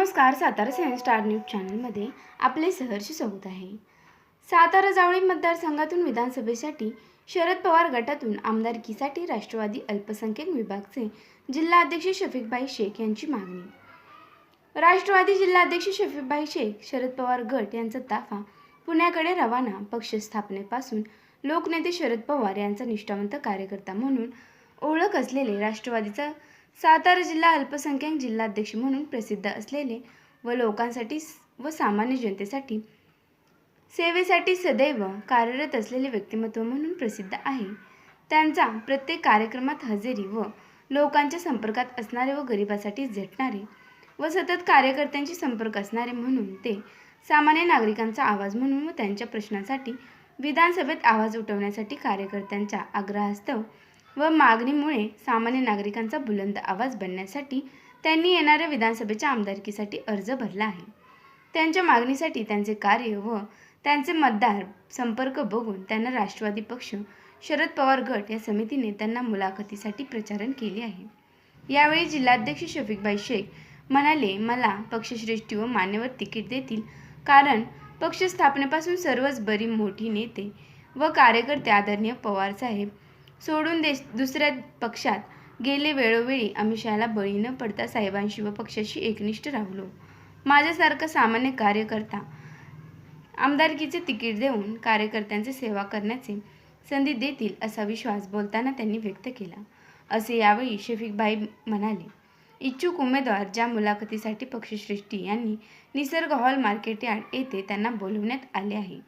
नमस्कार Satara science star news चॅनलमध्ये आपले सहर्ष स्वागत आहे. सातारा जावळी मतदारसंघातून विधानसभेसाठी शरद पवार गटातून आमदारकीसाठी राष्ट्रवादी अल्पसंख्याक विभागचे जिल्हाध्यक्ष शफीकबाई शेख यांची मागणी. राष्ट्रवादी जिल्हाध्यक्ष शफीकबाई शेख शरद पवार गट यांचा ताफा पुण्याकडे रवाना पक्ष स्थापनेपासून लोकनेते शरद पवार यांचा निष्ठावंत कार्यकर्ता म्हणून ओळख असलेले राष्ट्रवादीचा सातारा जिल्हा अल्पसंख्याक जिल्हाध्यक्ष म्हणून प्रसिद्ध असलेले व लोकांसाठी व सामान्य जनतेसाठी सेवेसाठी सदैव कार्यरत असलेले व्यक्तिमत्व म्हणून प्रसिद्ध आहे. त्यांचा प्रत्येक कार्यक्रमात हजेरी व लोकांच्या संपर्कात असणारे व गरिबासाठी झटणारे व सतत कार्यकर्त्यांशी संपर्क असणारे म्हणून ते सामान्य नागरिकांचा आवाज म्हणून व त्यांच्या प्रश्नांसाठी विधानसभेत आवाज उठवण्यासाठी कार्यकर्त्यांच्या आग्रहास्तव व मागणीमुळे सामान्य नागरिकांचा बुलंद आवाज बनण्यासाठी त्यांनी येणाऱ्या विधानसभेच्या आमदारकीसाठी अर्ज भरला आहे. त्यांच्या मागणीसाठी त्यांचे कार्य व त्यांचे मतदार संपर्क बघून त्यांना राष्ट्रवादी पक्ष शरद पवार गट या समितीने त्यांना मुलाखतीसाठी प्रचारण केले आहे. यावेळी जिल्हाध्यक्ष शफीकभाई शेख म्हणाले मला पक्षश्रेष्ठी व मान्यवर तिकीट देतील कारण पक्ष स्थापनेपासून सर्वच बरी मोठी नेते व कार्यकर्ते आदरणीय पवारसाहेब सोडून देश दुसऱ्या पक्षात गेले वेळोवेळी अमिषाला बळी न पडता साहेबांशी व पक्षाशी एकनिष्ठ राहिलो. माझ्यासारखा सामान्य कार्यकर्ता आमदारकीचे तिकीट देऊन कार्यकर्त्यांची सेवा करण्याचे संधी देतील असा विश्वास बोलताना त्यांनी व्यक्त केला. असे यावेळी शफीकभाई म्हणाले इच्छुक उमेदवार ज्या मुलाखतीसाठी पक्षश्रेष्ठी यांनी निसर्ग हॉल मार्केट यार्ड येथे त्यांना बोलवण्यात आले आहे.